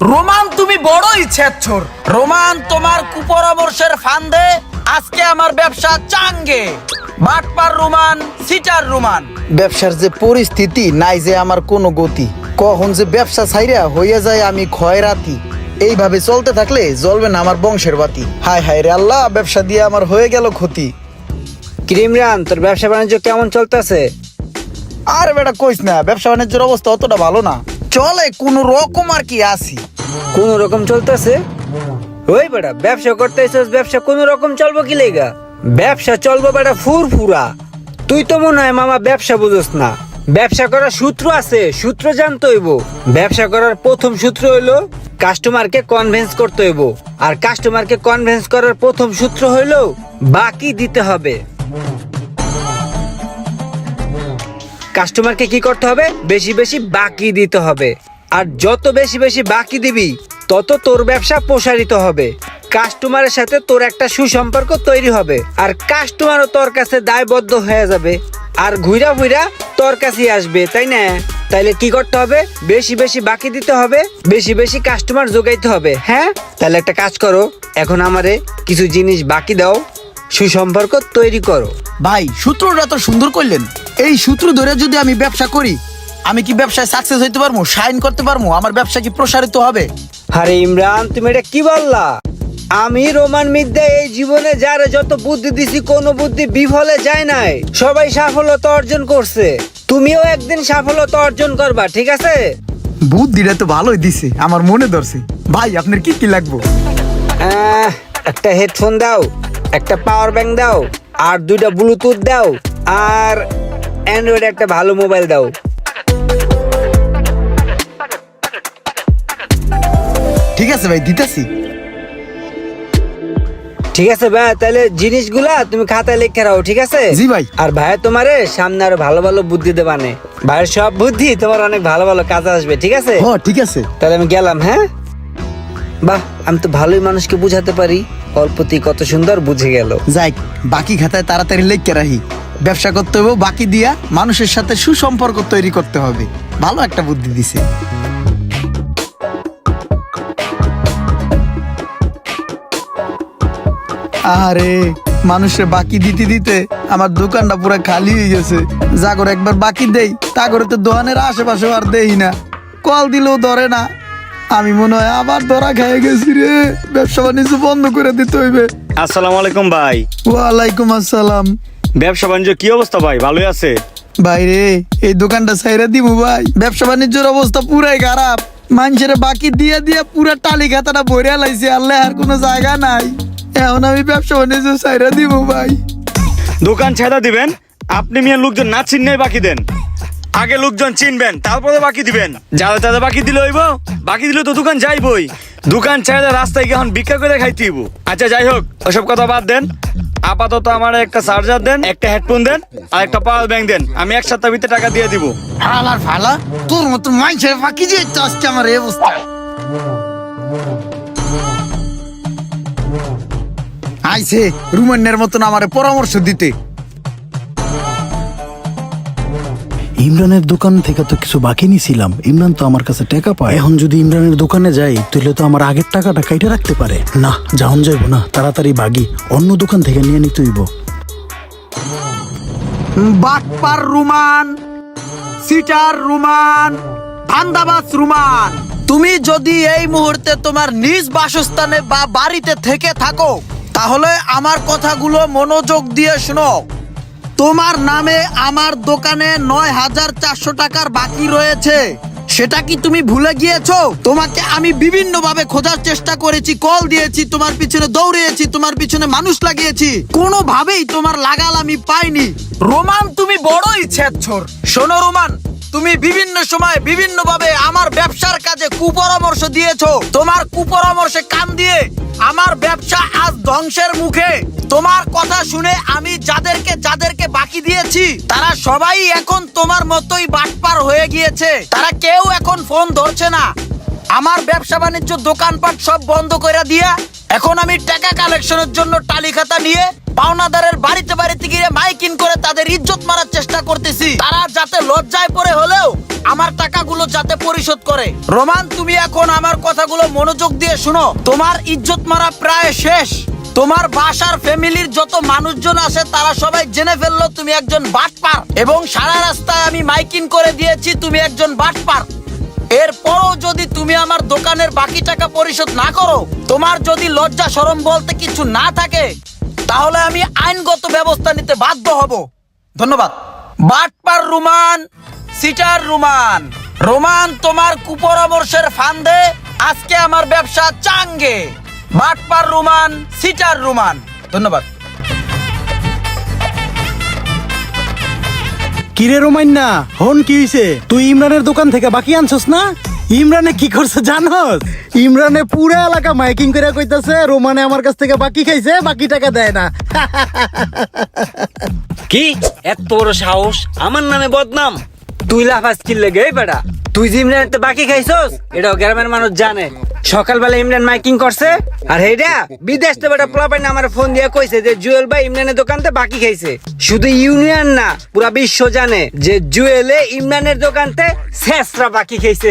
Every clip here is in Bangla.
রোমান তুমি বড়ই ছেচ্ছর। রোমান তোমার কুপরামর্শের ফান্দে আজকে আমার ব্যবসা চাঙ্গে। বাটপার রোমান সিটার রোমান। ব্যবসার যে পরিস্থিতি নাই যে আমার কোনো গতি। কখন যে ব্যবসা ছাইরা হইয়া যায় আমি ক্ষয়রাতি। এইভাবে চলতে থাকলে জ্বলবে না আমার বংশের বাতি। হায় হায় রে আল্লাহ ব্যবসা দিয়ে আমার হয়ে গেল ক্ষতি। ক্রিমরান তোর ব্যবসা বাণিজ্য কেমন চলতেছে? আর বেটা কইস না ব্যবসা বাণিজ্যের অবস্থা অতটা ভালো না। চলে, কোনো রকম আর কি আসি কোন রকম চলতেছে? ওই বেটা, ব্যবসা করতে ব্যবসা কোন রকম চলবো কি লেগা? ব্যবসা চলবো বেটা ফুরফুরা। তুই তো মনে হয় মামা ব্যবসা বুঝোস না। ব্যবসা করার সূত্র আছে, সূত্র জানতে হইব। ব্যবসা করার প্রথম সূত্র হইল কাস্টমারকে কনভিন্স করতে হইব। আর কাস্টমারকে কনভিন্স করার প্রথম সূত্র হইল, বাকি দিতে হবে। কাস্টমারকে কি করতে হবে? বেশি বেশি বাকি দিতে হবে। আর যত বেশি বেশি বাকি দিবি, তত তোর ব্যবসা প্রসারিত হবে। কাস্টমারের সাথে তোর একটা সুসম্পর্ক তৈরি হবে। আর কাস্টমারও তোর কাছে দায়বদ্ধ হয়ে যাবে। আর ঘুরা ঘুরা তোর কাছেই আসবে, তাই না? তাইলে কি করতে হবে? বেশি বেশি বাকি দিতে হবে, বেশি বেশি কাস্টমার যোগাইতে হবে হ্যাঁ? তাহলে একটা কাজ করো, এখন আমারে কিছু জিনিস বাকি দাও, সুসম্পর্ক তৈরি করো। ভাই, সূত্রটা তো সুন্দর করলেন। এই সূত্র ধরে যদি আমি ব্যবসা করি আমি কি ব্যবসায় সাকসেস হইতে পারব? সাইন করতে পারব? আমার ব্যবসা কি প্রসারিত হবে? আরে ইমরান তুমি এটা কি বললা? আমি রোমান মিদ্যা এই জীবনে যারা যত বুদ্ধি দিছি কোনো বুদ্ধি বিফলে যায় নাই। সবাই সাফল্যতা অর্জন করছে। তুমিও একদিন সাফল্যতা অর্জন করবা ঠিক আছে? বুদ্ধিটা তো ভালোই দিছে আমার মনে ধরছে। ভাই আপনার কি কি লাগবো? আহ, একটা হেডফোন দাও একটা পাওয়ার ব্যাংক দাও আর দুইটা ব্লুটুথ দাও আর অ্যান্ড্রয়েড একটা ভালো মোবাইল দাও। ঠিক আছে ভাই দিতেছি। ঠিক আছে ভাই তাহলে জিনিসগুলা তুমি খাতায় লিখে রাখো ঠিক আছে? জি ভাই। আর ভাই তোমারে সামনে আরও ভালো ভালো বুদ্ধি দেবানে ভাইয়ের সব বুদ্ধি তোমার অনেক ভালো ভালো কাজ আসবে ঠিক আছে? হ ঠিক আছে। তাহলে আমি গেলাম হ্যাঁ? বাহ আমি তো ভালোই মানুষকে বুঝাতে পারি। অল্পতেই কত সুন্দর বুঝে গেল। যাই বাকি খাতায় তাড়াতাড়ি লেখকে রাখি। ব্যবসা করতে হবে বাকি দিয়া মানুষের সাথে সুসম্পর্ক তৈরি করতে হবে। ভালো একটা বুদ্ধি দিছে। আরে মানুষের বাকি দিতে দিতে আমার দোকানটা পুরো খালি হয়ে গেছে। যা করে একবার বাকি দেই তা করে তো দোকানের আশেপাশে আর দেই না। কল দিলেও ধরে না। আমি মনে হয় আবার ধরা খেয়ে গেছি রে। ব্যবসা বাণিজ্য বন্ধ করে দিতে হইবে। আসসালামু আলাইকুম ভাই। ওয়ালাইকুম আসসালাম। ব্যবসা বাণিজ্য কি অবস্থা ভাই? ভালোই আছে? ভাই রে এই দোকানটা সাইরা দিমু ভাই। ব্যবসা বাণিজ্যের অবস্থা পুরাই খারাপ। মানুষের বাকি দিয়ে দিয়ে পুরা টালি খাতাটা ভরে লাইছে আল্লাহ আর কোনো জায়গা নাই। এখন আমি ব্যবসা বাণিজ্য সাইরা দিব ভাই। দোকান ছেড়া দিবেন? আপনি মিয়া লোকজন না চিনলেই বাকি দেন। আগে লোকজন চিনবেন তারপরে বাকি দিবেন। যারা তাদের বাকি দিলে হইব বাকি দিলে তো দোকান যাইবই। দোকান ছেড়ে রাস্তায় গিয়ে এখন ভিক্ষা করে খাইতেইব আচ্ছা যাই হোক ওসব কথা বাদ দেন। আপাতত আমার একটা চার্জার দেন, একটা হেডফোন দেন, আর একটা পাওয়ার ব্যাংক দেন। আমি এক সপ্তাহ ভিতরে টাকা দিয়ে দিব। ফালার ফালা, তোর মতো মানুষের ফাকি যে তো আজকে আমার এই অবস্থা। আইছে রুমান্নের মতন আমার পরামর্শ দিতে। ইমরানের দোকান থেকে তো কিছু বাকি নিছিলাম। ইমরান তো আমার কাছে টাকা পায়। এখন যদি ইমরানের দোকানে যাই, তাহলে তো আমার আগের টাকাটা কাইটে রাখতে পারে। না, যাওন যাইব না, তাড়াতাড়ি বাগি। অন্য দোকান থেকে নিয়ে নিতে হইব। বাটপার রুমান, সিটার রুমান, ধান্দাবাজ রুমান। তুমি যদি এই মুহূর্তে তোমার নিজ বাসস্থানে বা বাড়িতে থেকে থাকো, তাহলে আমার কথাগুলো মনোযোগ দিয়ে শোনো। তোমার নামে আমার দোকানে নয় হাজার চারশো টাকার বাকি রয়েছে। সেটা কি তুমি ভুলে গিয়েছো? তোমাকে আমি বিভিন্ন ভাবে খোঁজার চেষ্টা করেছি, কল দিয়েছি, তোমার পিছনে দৌড়িয়েছি, তোমার পিছনে মানুষ লাগিয়েছি। কোনোভাবেই তোমার লাগাল আমি পাইনি। রোমান, তুমি বড়ই ছেচ্ছর শোনো রোমান তুমি বিভিন্ন সময় বিভিন্ন ভাবে আমার ব্যবসার কাজে কুপরামর্শ দিয়েছ। তোমার কুপরামর্শে কান দিয়ে আমার ব্যবসা আজ ধ্বংসের মুখে। তোমার কথা শুনে আমি যাদেরকে যাদেরকে বাকি দিয়েছি, তারা সবাই এখন তোমার মতোই বাটপার হয়ে গিয়েছে। তারা কেউ এখন ফোন ধরছে না। আমার ব্যবসা বাণিজ্য দোকানপাট সব বন্ধ করে দিয়া, এখন আমি টাকা কালেকশনের জন্য টালি খাতা নিয়ে পাওনাদারের বাড়িতে বাড়িতে গিয়ে মাইকিং করে তাদের ইজ্জত মারার চেষ্টা করতেছি। তারা যাতে লজ্জায় পড়ে হলেও আমার টাকাগুলো যাতে পরিশোধ করে। রোমান, তুমি এখন আমার কথাগুলো মনোযোগ দিয়ে শুনো। তোমার ইজ্জত মারা প্রায় শেষ। তোমার বাসার ফ্যামিলির যত মানুষজন আসে তারা সবাই জেনে ফেলল তুমি একজন বাটপার। এবং সারা রাস্তায় আমি মাইকিং করে দিয়েছি, তুমি একজন বাটপার। এরপরও যদি তুমি আমার দোকানের বাকি টাকা পরিশোধ না করো, তোমার যদি লজ্জা সরম বলতে কিছু না থাকে, তাহলে আমি আইনগত ব্যবস্থা নিতে বাধ্য হব। ধন্যবাদ। বাটপার রুমান, সিটার রুমান। রোমান, তোমার কুপরামর্শের ফান্দে, আজকে আমার ব্যবসা চাঙ্গে। বাটপার রুমান, সিটার রুমান। ধন্যবাদ। কিরে রোমাইন্না হন কি হইছে? তুই ইমরানের দোকান থেকে বাকি আনছস না? ইমরানে কি করছে জানোস? ইমরানে পুরা এলাকা মাইকিং করে কইতাছে, রোমানে আমার কাছ থেকে বাকি খাইছে, বাকি টাকা দেয় না। কি? এত বড় সাহস? আমার নামে বদনাম? তুই লাফাস কি লেগে বেটা? তুই যে ইমরানের বাকি খাইছস এটাও গ্রামের মানুষ জানে। সকালবেলা ইমরান মাইকিং করছে আর হেডা বিদেশ থেকে বেটা পোলাপাইন আমার ফোন দিয়ে কইছে যে জুয়েল ভাই ইমরানের দোকানতে বাকি খাইছে। শুধু ইউনিয়ন না পুরা বিশ্ব জানে যে জুয়েলে ইমরানের দোকানতে শেষরা বাকি খাইছে।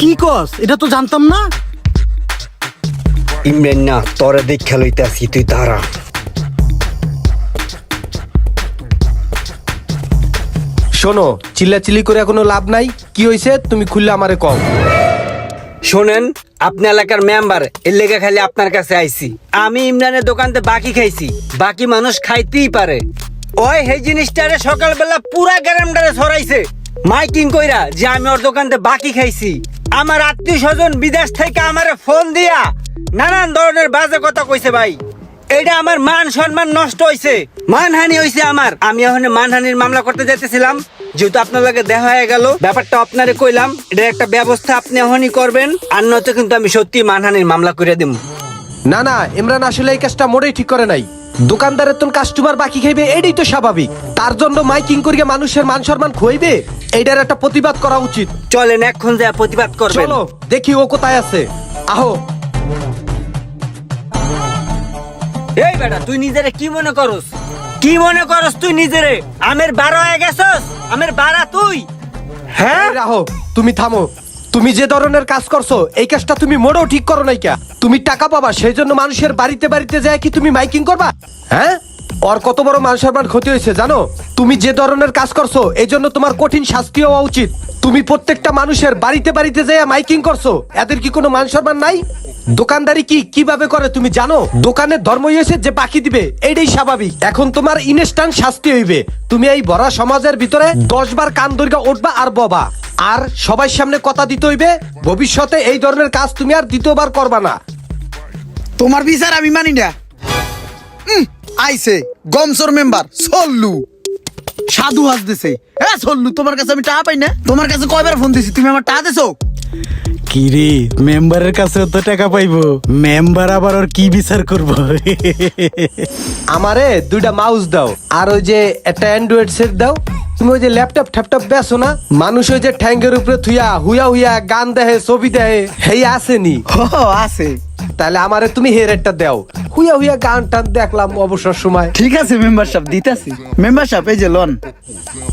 কি কস? এটা তো জানতাম না। ইমরান না তোরে দেখা লইতাছি তুই তারা শোনো, চিল্লাচিল্লি করে কোনো লাভ নাই। কি হয়েছে তুমি খুললে আমারে কও। শোনেন, আপনি এলাকার মেম্বার, এর লেগে খালি আপনার কাছে আইছি। আমি ইমরানের দোকানতে বাকি খাইছি, বাকি মানুষ খাইতেই পারে। ওই, সেই জিনিসটারে সকালবেলা পুরা গ্রামটারে ছড়াইছে। মাইকিং কইরা যে আমি ওর দোকানতে বাকি খাইছি। আমার আত্মীয় স্বজন বিদেশ থেকে আমারে ফোন দিয়া নানান ধরনের বাজে কথা কইছে ভাই। এটা আমার মান সম্মান নষ্ট হইছে। মানহানি হইছে আমার। আমি এখন মানহানির মামলা করতে যাইতেছিলাম। যেহেতু আপনার লগে দেখা হয়ে গেল ব্যাপারটা আপনারে কইলাম। এটার একটা ব্যবস্থা আপনি এখনই করবেন। আর নয়তো কিন্তু আমি সত্যি মানহানির মামলা করে দিব না না ইমরান আসলে এই কাজটা মোটেই ঠিক করে নাই। দোকানদারের তো কাস্টমার বাকি খাইবে এটাই তো স্বাভাবিক। তার জন্য মাইকিং করিয়ে মানুষের মান সম্মান খুইবে এইটার একটা প্রতিবাদ করা উচিত। চলেন এখন যা প্রতিবাদ করবেন। চলো দেখি ও কোথায় আছে। আহো। এই বেটা তুই নিজেরে কি মনে করস? কি মনে করস তুই নিজেরে? আমের বারো হয়ে গেছস? আমের বারা তুই? হ্যাঁ? রাহো তুমি থামো। তুমি যে ধরনের কাজ করছ এই কাজটা তুমি মোড়েও ঠিক করো নাই কা। তুমি টাকা পাবা সেই জন্য মানুষের বাড়িতে বাড়িতে যায় কি তুমি মাইকিং করবা? হ্যাঁ? ওর কত বড় মান সম্মান ক্ষতি হয়েছে, জানো? তুমি যে ধরনের কাজ করছ এই জন্য তোমার কঠিন শাস্তি হওয়া উচিত। তুমি প্রত্যেকটা মানুষের বাড়িতে বাড়িতে যায় মাইকিং করছ। এদের কি কোনো মান সম্মান নাই? দোকানদারি কি কীভাবে করে তুমি জানো? দোকানের ধর্ম হয়েছে যে বাকি দিবে, এইটাই স্বাভাবিক। এখন তোমার ইনস্ট্যান্ট শাস্তি হইবে। তুমি এই ভরা সমাজের ভিতরে দশ বার কান দৈর্ঘ্য উঠবা আর ববা। আর সবার সামনে কথা দিতে হইবে, ভবিষ্যতে এই ধরনের কাজ তুমি আর দ্বিতীয়বার করবা না। তোমার বিচার আমি মানি না। আইছে গমসর মেম্বার সল্লু। সাধু হাসতেছে। হ্যাঁ সল্লু তোমার কাছে আমি টাকা পাই না? তোমার কাছে কয়বার ফোন দিছি? তুমি আমার টাকা দিছো? কিরে মেম্বারের কাছে তো টাকা পাইবো। মেম্বার আবার ওর কি বিচার করব? আমারে দুইটা মাউস দাও আর ওই যে একটা অ্যান্ড্রয়েড সেট দাও। তুমি ওই যে ল্যাপটপ ট্যাপটপ বেছো না? মানুষ ওই যে ঠ্যাঙ্গের উপরে থুয়া হুয়া হুয়া গান দেহে ছবি দেহে হেই আসেনি। ও আছে। তাহলে আমারে তুমি হেরেটটা দাও। হুয়া হুইয়া গান টান দেখলাম অবসর সময়। ঠিক আছে মেম্বারশিপ দিতেছি। মেম্বারশিপ এই যে লোন।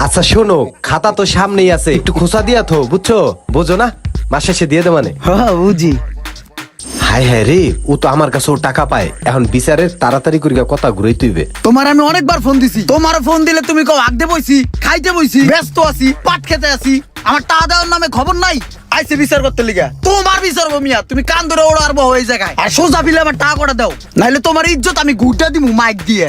আচ্ছা শোনো খাতা তো সামনেই আছে। একটু খোসা দিয়া তো বুঝছ? বোঝো না? মাস শেষে দিয়ে দে মানে। হ্যাঁ বুঝি। হায় হায় রে ও তো আমার কাছেও টাকা পায়। এখন বিচারের তাড়াতাড়ি করিয়া কথা ঘুরাই তুইবে তোমার আমি অনেকবার ফোন দিছি। তোমার ফোন দিলে তুমি কও আগতে বইছি খাইতে বইছি ব্যস্ত আছি পাট খেতে আছি। আমার টাকা দেওয়ার নামে খবর নাই। আইসে বিচার করতে লিগা। তোমার বিচার মিয়া তুমি কান ধরে ওড়ো আর বহ এই জায়গায়। আর সোজা ফিলে আমার টাকা কটা দাও। নাইলে তোমার ইজ্জত আমি ঘুরতে দিমু মাইক দিয়ে।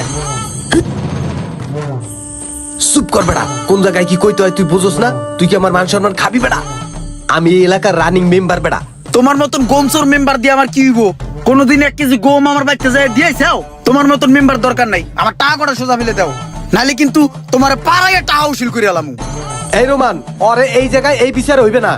চুপ কর বেড়া কোন জায়গায় কি কইতে হয় তুই বুঝোস না? তুই কি আমার মান সম্মান খাবি বেড়া আমি এই এলাকার রানিং মেম্বার বেড়া তোমার মতন গোমসোর মেম্বার দিয়ে আমার কি হইব? কোনোদিন এক কেজি গোম আমার বাচ্চা যায় দিয়েছাও তোমার মতন মেম্বার দরকার নাই। আমার টাকা কটা সোজা ফেলে দাও। নাইলে কিন্তু তোমার পাড়ায় টাকা উসিল করে আলামু। এই রোমান ওরে এই জায়গায় এই বিচার হইবে না।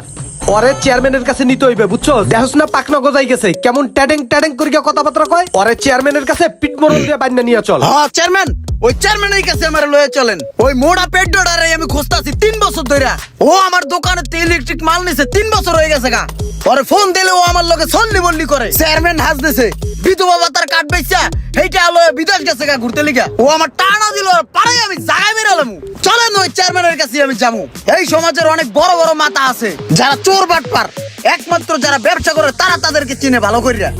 ওরে চেয়ারম্যানের কাছে নিতে হইবে বুঝছ? দেখোস না পাকনা গজাই গেছে। কেমন ট্যাডেং ট্যাডেং করিয়া কথাবার্তা কয়? ওরে চেয়ারম্যানের কাছে পিট মরল দিয়ে বান্না নিয়ে চল। হ্যাঁ চেয়ারম্যান ওই চেয়ারম্যানের কাছে আমার লয়ে চলেন। ওই মোড়া পেড্ডোডারে আমি খুঁজতাছি তিন বছর ধরে ও আমার দোকানে ইলেকট্রিক মাল নিছে, তিন বছর হয়ে গেছে গা। পরে ফোন দিলে ও আমার লগে সল্লি বল্লি করে। চেয়ারম্যান হাস হাসতেছে বিধবা ভাতার কাট বেচা সেইটা আলো বিদেশ গেছে গা ঘুরতে লিগা। ও আমার টানা দিল পারে আমি জাগায় বেরালাম চলেন ওই চেয়ারম্যানের কাছে আমি যাব এই সমাজের অনেক বড় বড় মাথা আছে, যারা চোর বাটপার। একমাত্র যারা ব্যবসা করে, তারা তাদেরকে চিনে ভালো করিয়া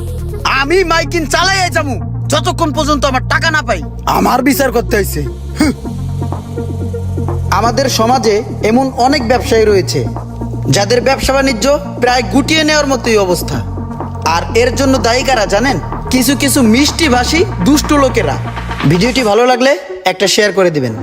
আমি মাইকিন চালাইয়া যাব যতক্ষণ পর্যন্ত আমার টাকা না পাই। আমার বিচার করতে হয়েছে আমাদের সমাজে এমন অনেক ব্যবসায়ী রয়েছে, যাদের ব্যবসা বাণিজ্য প্রায় গুটিয়ে নেওয়ার মতোই অবস্থা। আর এর জন্য দায়ী কারা জানেন? কিছু কিছু মিষ্টি ভাষী দুষ্ট লোকেরা। ভিডিওটি ভালো লাগলে একটা শেয়ার করে দিবেন।